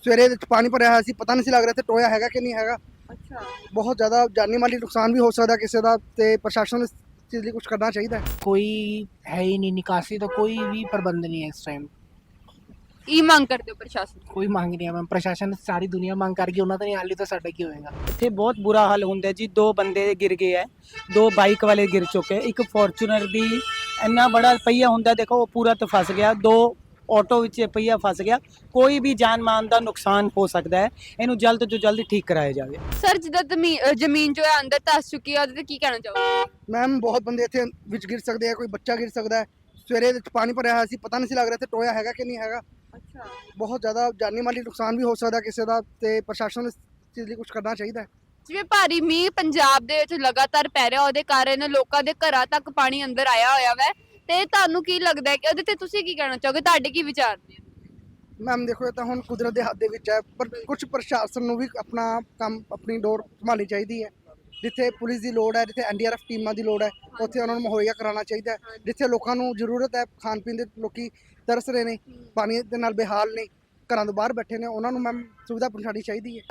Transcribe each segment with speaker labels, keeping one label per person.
Speaker 1: ਸਵੇਰੇ ਇਹਦੇ 'ਚ ਪਾਣੀ ਭਰਿਆ ਹੋਇਆ ਸੀ ਪਤਾ ਨਹੀਂ ਸੀ ਲੱਗ ਰਿਹਾ ਤੇ ਟੋਇਆ ਹੈਗਾ ਕਿ ਨਹੀਂ ਹੈਗਾ
Speaker 2: ਅੱਛਾ
Speaker 1: ਬਹੁਤ ਜ਼ਿਆਦਾ ਜਾਨੀ ਮਾਲੀ ਨੁਕਸਾਨ ਵੀ ਹੋ ਸਕਦਾ ਕਿਸੇ ਦਾ ਤੇ ਪ੍ਰਸ਼ਾਸਨ ਨੂੰ ਇਸ ਚੀਜ਼ ਲਈ ਕੁਝ ਕਰਨਾ ਚਾਹੀਦਾ ਹੈ
Speaker 3: कोई है ही नहीं निकासी तो कोई भी प्रबंध नहीं है इस टाइम
Speaker 2: ਕੀ ਮੰਗ ਕਰਦੇ ਹੋ ਪ੍ਰਸ਼ਾਸਨ ਤੋਂ?
Speaker 3: कोई मांग नहीं है मैम प्रशासन सारी दुनिया मांग कर गई उन्होंने नहीं हाली तो साडा की होएगा
Speaker 4: ਇੱਥੇ ਬਹੁਤ ਬੁਰਾ ਹਾਲ ਹੁੰਦਾ ਜੀ ਦੋ ਬੰਦੇ ਗਿਰ ਗਏ ਹੈ ਦੋ ਬਾਈਕ ਵਾਲੇ ਗਿਰ ਚੁੱਕੇ ਇੱਕ ਫੋਰਚੂਨਰ ਦੀ ਇੰਨਾ ਬੜਾ ਪਹੀਆ ਹੁੰਦਾ ਦੇਖੋ ਉਹ ਪੂਰਾ ਤਾਂ ਫਸ ਗਿਆ ਦੋ ਆਟੋ ਵਿੱਚ ਪਹੀਆ ਫਸ ਗਿਆ ਕੋਈ ਵੀ ਜਾਨ ਮਾਨ ਦਾ ਨੁਕਸਾਨ ਹੋ ਸਕਦਾ ਹੈ ਇਹਨੂੰ ਜਲਦ ਤੋਂ ਜਲਦ ਠੀਕ ਕਰਾਇਆ ਜਾਵੇ।
Speaker 2: ਸਰ ਜਿੱਦਾਂ ਜ਼ਮੀ- ਅ, ਜ਼ਮੀਨ ਜੋ ਹੈ ਅੰਦਰ ਧੱਸ ਚੁੱਕੀ ਹੈ ਉਹਦੇ ਤੇ ਕੀ ਕਹਿਣਾ ਚਾਹੋਗੇ?
Speaker 1: ਮੈਮ ਬਹੁਤ ਬੰਦੇ ਇੱਥੇ ਵਿੱਚ ਗਿਰ ਸਕਦੇ ਆ ਕੋਈ ਬੱਚਾ ਗਿਰ ਸਕਦਾ ਹੈ। ਸਵੇਰੇ ਇਹਦੇ 'ਚ ਪਾਣੀ ਭਰਿਆ ਹੋਇਆ ਸੀ ਪਤਾ ਨਹੀਂ ਸੀ ਲੱਗ ਰਿਹਾ ਤੇ ਟੋਇਆ ਹੈਗਾ ਕਿ ਨਹੀਂ ਹੈਗਾ।
Speaker 2: ਅੱਛਾ।
Speaker 1: ਬਹੁਤ ਜ਼ਿਆਦਾ ਜਾਨੀ ਮਾਲੀ ਨੁਕਸਾਨ ਵੀ ਹੋ ਸਕਦਾ ਕਿਸੇ ਦਾ ਤੇ ਪ੍ਰਸ਼ਾਸਨ ਨੂੰ ਇਸ ਚੀਜ਼ ਲਈ ਕੁਝ ਕਰਨਾ ਚਾਹੀਦਾ ਹੈ।
Speaker 2: ਜਿਵੇਂ ਭਾਰੀ ਮੀਂਹ ਪੰਜਾਬ ਦੇ ਵਿੱਚ ਲਗਾਤਾਰ ਪੈ ਰਿਹਾ ਉਹਦੇ ਕਾਰਨ ਲੋਕਾਂ ਦੇ ਘਰਾਂ ਤੱਕ ਪਾਣੀ ਅੰਦਰ ਆਇਆ ਹੋਇਆ ਵੈ। ਤੇ ਤੁਹਾਨੂੰ ਕੀ ਲੱਗਦਾ ਹੈ ਕਿ ਉਹਦੇ ਤੇ ਤੁਸੀਂ ਕੀ ਕਹਿਣਾ ਚਾਹੋਗੇ? ਤੁਹਾਡੇ ਕੀ ਵਿਚਾਰ ਨੇ?
Speaker 1: ਮੈਮ ਦੇਖੋ ਇਹ ਤਾਂ ਹੁਣ ਕੁਦਰਤ ਦੇ ਹੱਥ ਦੇ ਵਿੱਚ ਹੈ ਪਰ ਕੁਝ ਪ੍ਰਸ਼ਾਸਨ ਨੂੰ ਵੀ ਆਪਣਾ ਕੰਮ ਆਪਣੀ ਡੋਰ ਸੰਭਾਲਣੀ ਚਾਹੀਦੀ ਹੈ। ਜਿੱਥੇ ਪੁਲਿਸ ਦੀ ਲੋੜ ਹੈ ਜਿੱਥੇ ਐਨਡੀਆਰਐਫ ਟੀਮਾਂ ਦੀ ਲੋੜ ਹੈ ਉੱਥੇ ਉਹਨਾਂ ਨੂੰ ਮੁਹੱਈਆ ਕਰਾਉਣਾ ਚਾਹੀਦਾ ਜਿੱਥੇ ਲੋਕਾਂ ਨੂੰ ਜ਼ਰੂਰਤ ਹੈ ਖਾਣ ਪੀਣ ਦੇ ਲੋਕੀ ਤਰਸ ਰਹੇ ਨੇ ਪਾਣੀ ਦੇ ਨਾਲ ਬੇਹਾਲ ਨੇ ਘਰਾਂ ਤੋਂ ਬਾਹਰ ਬੈਠੇ ਨੇ ਉਹਨਾਂ ਨੂੰ ਮੈਮ ਸੁਵਿਧਾ ਪਹੁੰਚਾਉਣੀ ਚਾਹੀਦੀ ਹੈ।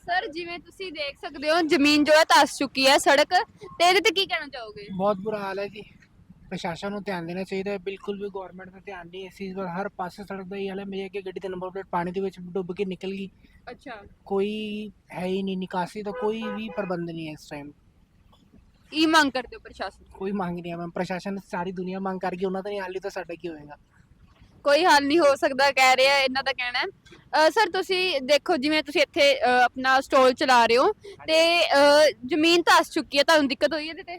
Speaker 2: ਸਰ ਜਿਵੇਂ ਤੁਸੀਂ ਦੇਖ ਸਕਦੇ ਹੋ ਜ਼ਮੀਨ ਜੋ ਹੈ ਤਸ ਚੁੱਕੀ ਹੈ ਸੜਕ ਤੇ ਇਹਦੇ ਤੇ ਕੀ ਕਹਿਣਾ ਚਾਹੋਗੇ?
Speaker 3: ਬਹੁਤ ਬੁਰਾ ਹਾਲ ਹੈ ਜੀ। ਪ੍ਰਸ਼ਾਸਨ ਨੂੰ ਧਿਆਨ ਦੇਣਾ ਚਾਹੀਦਾ ਹੈ। ਬਿਲਕੁਲ ਵੀ ਗਵਰਨਮੈਂਟ ਦਾ ਧਿਆਨ ਨਹੀਂ ਇਸ ਚੀਜ਼ ਹਰ ਪਾਸੇ ਸੜਕ ਦਾ ਹੀ ਹਾਲ ਹੈ। ਮੇਰੀ ਅੱਗੇ ਗੱਡੀ ਦਾ ਨੰਬਰ ਪਲੇਟ ਪਾਣੀ ਦੇ ਵਿੱਚ ਡੁੱਬ ਕੇ ਨਿਕਲ ਗਈ।
Speaker 2: ਅੱਛਾ।
Speaker 3: ਕੋਈ ਹੈ ਹੀ ਨਹੀਂ ਨਿਕਾਸੀ ਦਾ ਕੋਈ ਵੀ ਪ੍ਰਬੰਧ ਨਹੀਂ ਹੈ ਇਸ ਟਾਈਮ
Speaker 2: ਇਹ ਮੰਗ ਕਰਦੇ ਹੋ ਪ੍ਰਸ਼ਾਸਨ ਕੋਈ
Speaker 3: ਮੰਗ ਨਹੀਂ ਹੈ ਮੈਮ। ਪ੍ਰਸ਼ਾਸਨ ਸਾਰੀ ਦੁਨੀਆ ਮੰਗ ਕਰ ਗਈ ਉਹਨਾਂ ਦਾ ਨਹੀਂ ਹਾਲੀ ਤਾਂ ਸਾਡਾ ਕੀ ਹੋਏਗਾ।
Speaker 2: ਕੋਈ ਹੱਲ ਨਹੀਂ ਹੋ ਸਕਦਾ ਕਹਿ ਰਿਹਾ ਇਹਨਾਂ ਦਾ ਕਹਿਣਾ ਸਰ ਤੁਸੀਂ ਦੇਖੋ ਜਿਵੇਂ ਤੁਸੀਂ ਇੱਥੇ ਆਪਣਾ ਸਟੋਲ ਚਲਾ ਰਹੇ ਹੋ ਤੇ ਅਹ, ਜ਼ਮੀਨ ਧਸ ਚੁੱਕੀ ਹੈ ਤੁਹਾਨੂੰ ਦਿੱਕਤ ਹੋਈ ਇਹਦੇ ਤੇ?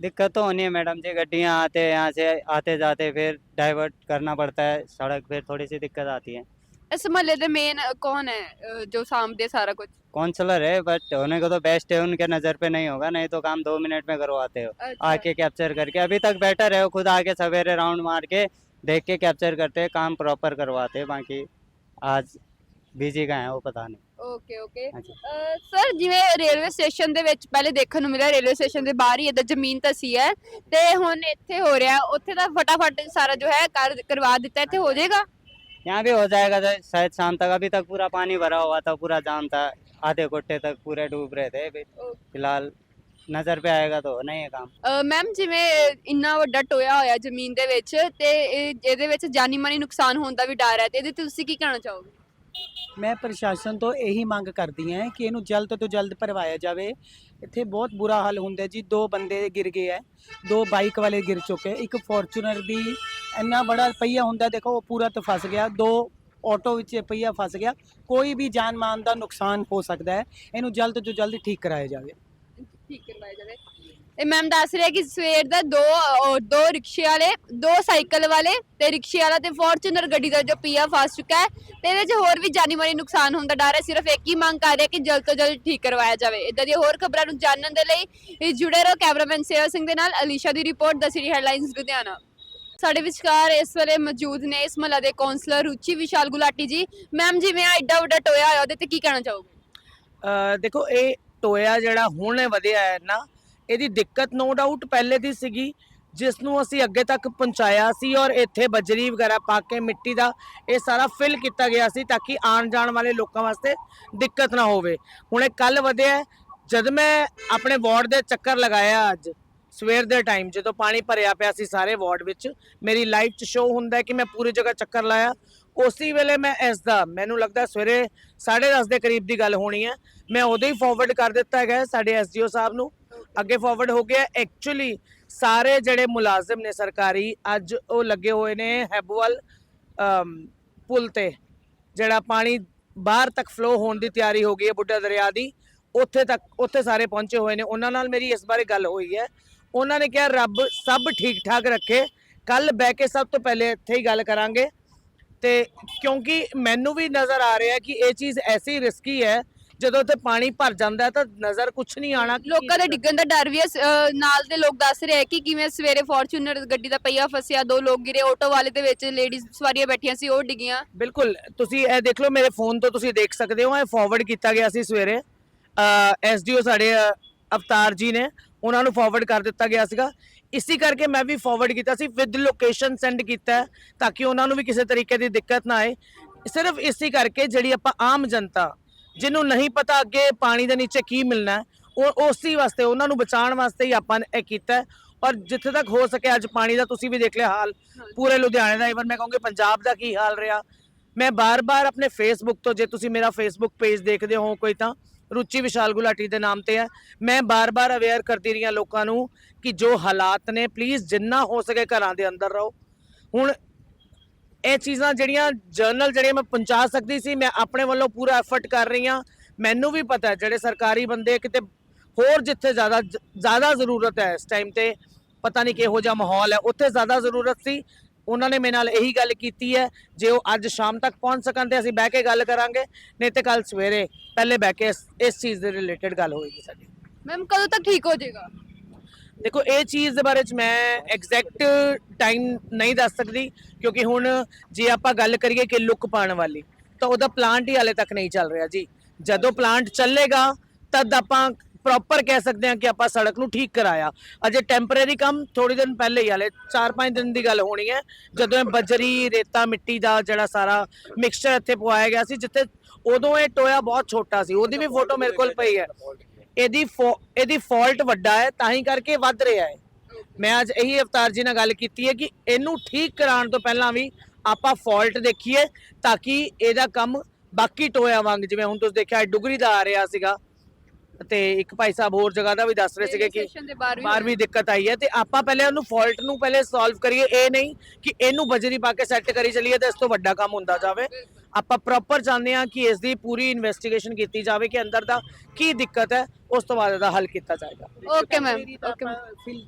Speaker 5: दिक्कत तो होनी है मैडम जी गड्डियाँ आते यहाँ से आते जाते फिर डाइवर्ट करना पड़ता है सड़क फिर थोड़ी सी दिक्कत आती है।
Speaker 2: इस मोहल्ले में मेन कौन है जो सामने सारा कुछ?
Speaker 5: काउंसलर है बट होने को तो बेस्ट है उनके नज़र पे नहीं होगा नहीं तो काम दो मिनट में करवाते हो। अच्छा। आके कैप्चर करके अभी तक बेटर है वो खुद आके सवेरे राउंड मार के देख के कैप्चर करते हैं काम प्रॉपर करवाते हैं बाकी आज बिज़ी का है वो पता नहीं।
Speaker 2: ਓਕੇ ਓਕੇ
Speaker 5: ਹਾਂਜੀ
Speaker 2: ਸਰ ਜਿਵੇਂ ਰੇਲਵੇ ਸਟੇਸ਼ਨ ਦੇ ਵਿੱਚ ਪਹਿਲੇ ਦੇਖਣ ਨੂੰ ਮਿਲਿਆ ਰੇਲਵੇ ਸਟੇਸ਼ਨ ਦੇ ਬਾਹਰ ਹੀ ਇਦਾਂ ਜ਼ਮੀਨ ਧੱਸੀ ਹੈ ਤੇ ਹੁਣ ਇੱਥੇ ਹੋ ਰਿਹਾ ਉੱਥੇ ਤਾਂ ਫਟਾਫਟ ਸਾਰਾ ਜੋ ਹੈ ਕਰ ਕਰਵਾ ਦਿੱਤਾ ਇੱਥੇ ਹੋ ਜਾਏਗਾ
Speaker 5: यहाँ भी हो जाएगा तो शायद शाम तक अभी तक पूरा पानी भरा हुआ था पूरा जाम था आधे घुट्टे तक पूरे डूब रहे थे अभी फिलहाल नज़र पे आएगा तो होना ही है काम
Speaker 2: ਮੈਮ ਜਿਵੇਂ ਇੰਨਾ ਵੱਡਾ ਟੋਇਆ ਹੋਇਆ ਜ਼ਮੀਨ ਦੇ ਵਿੱਚ ਤੇ ਇਹ- ਇਹਦੇ ਵਿੱਚ ਜਾਨੀ ਮਾਨੀ ਨੁਕਸਾਨ ਹੋਣ ਦਾ ਵੀ ਡਰ ਹੈ ਤੇ ਇਹਦੇ ਤੇ ਤੁਸੀਂ ਕੀ ਕਹਿਣਾ ਚਾਹੋਗੇ
Speaker 4: ਮੈਂ ਪ੍ਰਸ਼ਾਸਨ ਤੋਂ ਇਹੀ ਮੰਗ ਕਰਦੀ ਹਾਂ ਕਿ ਇਹਨੂੰ ਜਲਦ ਤੋਂ ਜਲਦ ਭਰਵਾਇਆ ਜਾਵੇ। ਇੱਥੇ ਬਹੁਤ ਬੁਰਾ ਹਾਲ ਹੁੰਦਾ ਜੀ। ਦੋ ਬੰਦੇ ਗਿਰ ਗਏ ਹੈ ਦੋ ਬਾਈਕ ਵਾਲੇ ਗਿਰ ਚੁੱਕੇ। ਇੱਕ ਫੋਰਚੂਨਰ ਦੀ ਇੰਨਾ ਬੜਾ ਪਹੀਆ ਹੁੰਦਾ, ਦੇਖੋ ਉਹ ਪੂਰਾ ਤਾਂ ਫਸ ਗਿਆ। ਦੋ ਆਟੋ ਵਿੱਚ ਪਹੀਆ ਫਸ ਗਿਆ। ਕੋਈ ਵੀ ਜਾਨ ਮਾਨ ਦਾ ਨੁਕਸਾਨ ਹੋ ਸਕਦਾ ਹੈ। ਇਹਨੂੰ ਜਲਦ ਤੋਂ ਜਲਦ ਠੀਕ ਕਰਾਇਆ ਜਾਵੇ।
Speaker 2: ਠੀਕ ਕਰਵਾਇਆ ਜਾਵੇ। ਇਹ ਮੈਮ ਦੱਸ ਰਿਹਾ ਕਿ ਸਵੇਰ ਦਾ ਦੋ ਅਹ, ਦੋ ਰਿਕਸ਼ੇ ਵਾਲੇ ਦੋ ਸਾਈਕਲ ਵਾਲੇ ਤੇ ਰਿਕਸ਼ੇ ਵਾਲਾ ਤੇ ਫੋਰਚੂਨਰ ਗੱਡੀ ਦਾ ਜੋ ਪੀਆ ਫਸ ਚੁੱਕਾ ਹੈ ਤੇ ਇਹਦੇ 'ਚ ਹੋਰ ਵੀ ਜਾਨੀ ਮਾਨੀ ਨੁਕਸਾਨ ਹੋਣ ਦਾ ਡਰ ਹੈ। ਸਿਰਫ ਇੱਕ ਹੀ ਮੰਗ ਕਰ ਰਿਹਾ ਕਿ ਜਲਦ ਤੋਂ ਜਲਦ ਠੀਕ ਕਰਵਾਇਆ ਜਾਵੇ। ਇਦਾਂ ਦੀਆਂ ਹੋਰ ਖਬਰਾਂ ਨੂੰ ਜਾਣਨ ਦੇ ਲਈ ਇਹ ਜੁੜੇ ਰਹੋ ਕੈਮਰਾਮੈਨ ਸੇਵਾ ਸਿੰਘ ਦੇ ਨਾਲ। ਅਲੀਸ਼ਾ ਦੀ ਰਿਪੋਰਟ ਦਾ ਸਿਟੀ ਹੈਡਲਾਈਨਸ ਲੁਧਿਆਣਾ। ਸਾਡੇ ਵਿਚਕਾਰ ਇਸ ਵੇਲੇ ਮੌਜੂਦ ਨੇ ਇਸ ਮਹੱਲਾ ਦੇ ਕੌਂਸਲਰ ਰੁਚੀ ਵਿਸ਼ਾਲ ਗੁਲਾਟੀ ਜੀ। ਮੈਮ ਜਿਵੇਂ ਆ ਐਡਾ ਵੱਡਾ ਟੋਇਆ ਹੋਇਆ ਉਹਦੇ ਤੇ ਕੀ ਕਹਿਣਾ ਚਾਹੋਗੇ?
Speaker 6: ਅ, ਦੇਖੋ ਇਹ ਟੋਇਆ ਜਿਹੜਾ ਹੁਣ ਵਧਿਆ ਹੈ ਨਾ ਇਹਦੀ ਦਿੱਕਤ ਨੋ ਡਾਊਟ ਪਹਿਲੇ ਦੀ ਸੀਗੀ ਜਿਸ ਨੂੰ ਅਸੀਂ ਅੱਗੇ ਤੱਕ ਪਹੁੰਚਾਇਆ ਸੀ ਔਰ ਇੱਥੇ ਬਜਰੀ ਵਗੈਰਾ ਪਾ ਕੇ ਮਿੱਟੀ ਦਾ ਇਹ ਸਾਰਾ ਫਿਲ ਕੀਤਾ ਗਿਆ ਸੀ ਤਾਂ ਕਿ ਆਉਣ ਜਾਣ ਵਾਲੇ ਲੋਕਾਂ ਵਾਸਤੇ ਦਿੱਕਤ ਨਾ ਹੋਵੇ। ਹੁਣ ਇਹ ਕੱਲ ਵਧਿਆ ਜਦ ਮੈਂ ਆਪਣੇ ਵਾਰਡ ਦੇ ਚੱਕਰ ਲਗਾਇਆ ਅੱਜ, ਸਵੇਰ ਦੇ ਟਾਈਮ ਜਦੋਂ ਪਾਣੀ ਭਰਿਆ ਪਿਆ ਸੀ ਸਾਰੇ ਵਾਰਡ ਵਿੱਚ, ਮੇਰੀ ਲਾਈਵ ਚ ਸ਼ੋਅ ਹੁੰਦਾ ਕਿ ਮੈਂ ਪੂਰੀ ਜਗ੍ਹਾ ਚੱਕਰ ਲਾਇਆ। ਉਸੇ ਵੇਲੇ ਮੈਂ ਇਸ ਦਾ, ਮੈਨੂੰ ਲੱਗਦਾ ਸਵੇਰੇ 10:30 ਦੇ ਕਰੀਬ ਦੀ ਗੱਲ ਹੋਣੀ ਹੈ। ਮੈਂ ਉਦੋਂ ਹੀ ਫਾਰਵਰਡ ਕਰ ਦਿੱਤਾ ਹੈਗਾ ਹੈ ਸਾਡੇ ਐਸਡੀਓ ਸਾਹਿਬ ਨੂੰ। ਅੱਗੇ ਫਾਰਵਰਡ ਹੋ ਗਿਆ ਐਕਚੁਅਲੀ ਸਾਰੇ ਜਿਹੜੇ ਮੁਲਾਜ਼ਮ ਨੇ ਸਰਕਾਰੀ, ਅੱਜ ਉਹ ਲੱਗੇ ਹੋਏ ਨੇ ਹੈਬੋਵਾਲ ਪੁਲ ਤੇ। ਜਿਹੜਾ ਪਾਣੀ ਬਾਹਰ ਤੱਕ ਫਲੋ ਹੋਣ ਦੀ ਤਿਆਰੀ ਹੋ ਗਈ ਹੈ ਬੁੱਢਾ ਦਰਿਆ ਦੀ, ਉੱਥੇ ਤੱਕ, ਉੱਥੇ ਸਾਰੇ ਪਹੁੰਚੇ ਹੋਏ ਨੇ। ਉਹਨਾਂ ਨਾਲ ਮੇਰੀ ਇਸ ਬਾਰੇ ਗੱਲ ਹੋਈ ਹੈ। ਉਹਨਾਂ ਨੇ ਕਿਹਾ, ਰੱਬ ਸਭ ਠੀਕ ਠਾਕ ਰੱਖੇ। ਕੱਲ ਬਹਿ ਕੇ ਸਭ ਤੋਂ ਪਹਿਲੇ ਇੱਥੇ ਹੀ ਗੱਲ ਕਰਾਂਗੇ। ਤੇ ਕਿਉਂਕਿ ਮੈਨੂੰ ਵੀ ਨਜ਼ਰ ਆ ਰਿਹਾ ਕਿ ਇਹ ਚੀਜ਼ ਐਸੀ ਰਿਸਕੀ ਹੈ ਜਦੋਂ ਤੇ ਪਾਣੀ ਭਰ ਜਾਂਦਾ ਹੈ ਤਾਂ ਨਜ਼ਰ ਕੁਝ ਨਹੀਂ ਆਣਾ
Speaker 2: ਲੋਕਾਂ ਦੇ ਡਿੱਗਣ ਦਾ ਡਰ ਵੀ ਹੈ। ਸ- ਅਹ ਨਾਲ ਦੇ ਲੋਕ ਦੱਸ ਰਹੇ ਹੈ ਕਿ ਕਿਵੇਂ ਸਵੇਰੇ ਫੋਰਚੂਨਰ ਗੱਡੀ ਦਾ ਪਹੀਆ ਫਸਿਆ ਦੋ ਲੋਕ ਗਿਰੇ ਆਟੋ ਵਾਲੇ ਦੇ ਵਿੱਚ ਲੇਡੀਜ਼ ਸਵਾਰੀਆਂ ਬੈਠੀਆਂ ਸੀ ਉਹ ਡਿੱਗੀਆਂ।
Speaker 6: ਬਿਲਕੁਲ ਤੁਸੀਂ ਇਹ ਦੇਖ ਲਓ ਮੇਰੇ ਫੋਨ ਤੋਂ ਤੁਸੀਂ ਦੇਖ ਸਕਦੇ ਹੋ ਇਹ ਫਾਰਵਰਡ ਕੀਤਾ ਗਿਆ ਸੀ ਸਵੇਰੇ। ਐਸਡੀਓ ਸਾਡੇ ਅ, ਅਵਤਾਰ ਜੀ ਨੇ ਉਹਨਾਂ ਨੂੰ ਫਾਰਵਰਡ ਕਰ ਦਿੱਤਾ ਗਿਆ ਸੀਗਾ। ਇਸੇ ਕਰਕੇ ਮੈਂ ਵੀ ਫਾਰਵਰਡ ਕੀਤਾ ਸੀ ਵਿਦ ਲੋਕੇਸ਼ਨ ਸੈਂਡ ਕੀਤਾ ਹੈ, ਤਾਂ ਕਿ ਉਹਨਾਂ ਨੂੰ ਵੀ ਕਿਸੇ ਤਰੀਕੇ ਦੀ ਦਿੱਕਤ ਨਾ ਆਏ। ਸਿਰਫ ਇਸੇ ਕਰਕੇ ਜਿਹੜੀ ਆਪਾਂ ਆਮ ਜਨਤਾ ਜਿਹਨੂੰ ਨਹੀਂ ਪਤਾ ਅੱਗੇ ਪਾਣੀ ਦੇ ਨੀਚੇ ਕੀ ਮਿਲਣਾ ਉਹ ਉਸੇ ਵਾਸਤੇ, ਉਹਨਾਂ ਨੂੰ ਬਚਾਉਣ ਵਾਸਤੇ ਹੀ ਆਪਾਂ ਨੇ ਇਹ ਕੀਤਾ ਹੈ। ਔਰ ਜਿੱਥੇ ਤੱਕ ਹੋ ਸਕੇ ਅੱਜ ਪਾਣੀ ਦਾ ਤੁਸੀਂ ਵੀ ਦੇਖ ਲਿਆ ਹਾਲ, ਪੂਰੇ ਲੁਧਿਆਣੇ ਦਾ ਇਵਨ ਮੈਂ ਕਹੂੰਗੀ ਪੰਜਾਬ ਦਾ ਕੀ ਹਾਲ ਰਿਹਾ ਮੈਂ ਬਾਰ-ਬਾਰ ਆਪਣੇ ਫੇਸਬੁੱਕ ਤੋਂ, ਜੇ ਤੁਸੀਂ ਮੇਰਾ ਫੇਸਬੁੱਕ ਪੇਜ ਦੇਖਦੇ ਹੋ ਕੋਈ ਤਾਂ, ਰੁਚੀ ਵਿਸ਼ਾਲ ਗੁਲਾਟੀ ਦੇ ਨਾਮ ਤੇ ਹੈ, ਮੈਂ ਬਾਰ-ਬਾਰ ਅਵੇਅਰ ਕਰਦੀ ਰਹੀ ਹਾਂ ਲੋਕਾਂ ਨੂੰ ਕਿ ਜੋ ਹਾਲਾਤ ਨੇ ਪਲੀਜ਼ ਜਿੰਨਾ ਹੋ ਸਕੇ ਘਰਾਂ ਦੇ ਅੰਦਰ ਰਹੋ ਹੁਣ ਇਹ ਚੀਜ਼ਾਂ ਜਿਹੜੀਆਂ ਜਰਨਲ ਜਿਹੜੀਆਂ ਮੈਂ ਪਹੁੰਚਾ ਸਕਦੀ ਸੀ, ਮੈਂ ਆਪਣੇ ਵੱਲੋਂ ਪੂਰਾ ਐਫਰਟ ਕਰ ਰਹੀ ਹਾਂ। ਮੈਨੂੰ ਵੀ ਪਤਾ ਹੈ, ਜਿਹੜੇ ਸਰਕਾਰੀ ਬੰਦੇ ਕਿਤੇ ਹੋਰ ਜਿੱਥੇ ਜ਼ਿਆਦਾ ਜ਼ਿਆਦਾ ਜ਼ਰੂਰਤ ਹੈ ਇਸ ਟਾਈਮ ਤੇ, ਪਤਾ ਨਹੀਂ ਕਿਹੋ ਜਿਹਾ ਮਾਹੌਲ ਹੈ, ਉੱਥੇ ਜ਼ਿਆਦਾ ਜ਼ਰੂਰਤ ਸੀ। ਉਹਨਾਂ ਨੇ ਮੇਰੇ ਨਾਲ ਇਹੀ ਗੱਲ ਕੀਤੀ ਹੈ, ਜੇ ਉਹ ਅੱਜ ਸ਼ਾਮ ਤੱਕ ਪਹੁੰਚ ਸਕਣ ਤੇ ਅਸੀਂ ਬਹਿ ਕੇ ਗੱਲ ਕਰਾਂਗੇ, ਨਹੀਂ ਤੇ ਕੱਲ ਸਵੇਰੇ ਪਹਿਲੇ ਬਹਿ ਕੇ ਇਸ- ਇਸ ਚੀਜ਼ ਦੇ ਰਿਲੇਟਡ ਗੱਲ ਹੋਏਗੀ ਸਾਡੀ।
Speaker 2: ਮੈਮ ਕਦੋਂ ਤੱਕ ਠੀਕ ਹੋ ਜਾਏਗਾ?
Speaker 6: ਦੇਖੋ, ਇਹ ਚੀਜ਼ ਦੇ ਬਾਰੇ ਚ ਮੈਂ ਐਗਜ਼ੈਕਟ ਟਾਈਮ ਨਹੀਂ ਦੱਸ ਸਕਦੀ, ਕਿਉਂਕਿ ਹੁਣ ਜੇ ਆਪਾਂ ਗੱਲ ਕਰੀਏ ਕਿ ਲੁੱਕ ਪਾਉਣ ਵਾਲੀ, ਤਾਂ ਉਹਦਾ ਪਲਾਂਟ ਹੀ ਹਾਲੇ ਤੱਕ ਨਹੀਂ ਚੱਲ ਰਿਹਾ ਜੀ। ਜਦੋਂ ਪਲਾਂਟ ਚੱਲੇਗਾ, ਤਦ ਆਪਾਂ ਪ੍ਰੋਪਰ ਕਹਿ ਸਕਦੇ ਹਾਂ ਕਿ ਆਪਾਂ ਸੜਕ ਨੂੰ ਠੀਕ ਕਰਾਇਆ। ਅਜੇ ਟੈਂਪਰੇਰੀ ਕੰਮ ਥੋੜੀ ਦਿਨ ਪਹਿਲੇ ਹੀ, ਹਾਲੇ 4-5 ਦਿਨ ਦੀ ਗੱਲ ਹੋਣੀ ਹੈ। ਜਦੋਂ ਇਹ ਬਜਰੀ, ਰੇਤਾ, ਮਿੱਟੀ ਦਾ ਜਿਹੜਾ ਸਾਰਾ ਮਿਕਸਚਰ ਇੱਥੇ ਪਵਾਇਆ ਗਿਆ ਸੀ, ਜਿੱਥੇ ਉਦੋਂ ਇਹ ਟੋਇਆ ਬਹੁਤ ਛੋਟਾ ਸੀ, ਉਹਦੀ ਵੀ ਫੋਟੋ ਮੇਰੇ ਕੋਲ ਪਈ ਹੈ। ਇਹਦੀ ਫੋ- ਇਹਦੀ ਫਾਲਟ ਵੱਡਾ ਹੈ, ਤਾਂ ਹੀ ਕਰਕੇ ਵੱਧ ਰਿਹਾ ਹੈ। ਮੈਂ ਅੱਜ ਇਹੀ ਅਵਤਾਰ ਜੀ ਨਾਲ ਗੱਲ ਕੀਤੀ ਹੈ ਕਿ ਇਹਨੂੰ ਠੀਕ ਕਰਾਉਣ ਤੋਂ ਪਹਿਲਾਂ ਵੀ ਆਪਾਂ ਫਾਲਟ ਦੇਖੀਏ ਤਾਂ ਕਿ ਇਹਦਾ ਕੰਮ ਬਾਕੀ ਟੋਇਆ ਵਾਂਗ, ਜਿਵੇਂ ਹੁਣ ਤੁਸੀਂ ਦੇਖਿਆ, ਇਹ ਡੁਗਰੀ ਦਾ ਆ ਰਿਹਾ ਸੀਗਾ। ਤੇ ਇੱਕ ਭਾਈ ਸਾਹਿਬ ਹੋਰ ਜਗ੍ਹਾ ਦਾ ਵੀ ਦੱਸ ਰਹੇ ਸੀਗੇ ਕਿ
Speaker 2: ਸੈਸ਼ਨ ਦੇ ਬਾਹਰ ਵੀ
Speaker 6: ਬਾਹਰ ਵੀ ਦਿੱਕਤ ਆਈ ਹੈ ਤੇ ਆਪਾਂ ਪਹਿਲੇ ਉਹਨੂੰ ਫਾਲਟ ਨੂੰ ਪਹਿਲੇ ਸੋਲਵ ਕਰੀਏ। ਇਹ ਨਹੀਂ ਕਿ ਇਹਨੂੰ ਬਜਰੀ ਪਾ ਕੇ ਸੈੱਟ ਕਰੀ ਚੱਲੀਏ ਤੇ ਇਸ ਤੋਂ ਵੱਡਾ ਕੰਮ ਹੁੰਦਾ ਜਾਵੇ। ਆਪਾਂ ਪ੍ਰੋਪਰ ਚਾਹੁੰਦੇ ਹਾਂ ਕਿ ਇਸ ਦੀ ਪੂਰੀ ਇਨਵੈਸਟੀਗੇਸ਼ਨ ਕੀਤੀ ਜਾਵੇ ਕਿ ਅੰਦਰ ਦਾ ਕੀ ਦਿੱਕਤ ਹੈ ਉਸ ਤੋਂ ਬਾਅਦ ਇਹਦਾ ਹੱਲ ਕੀਤਾ ਜਾਏਗਾ।
Speaker 2: Okay ma'am okay ma'am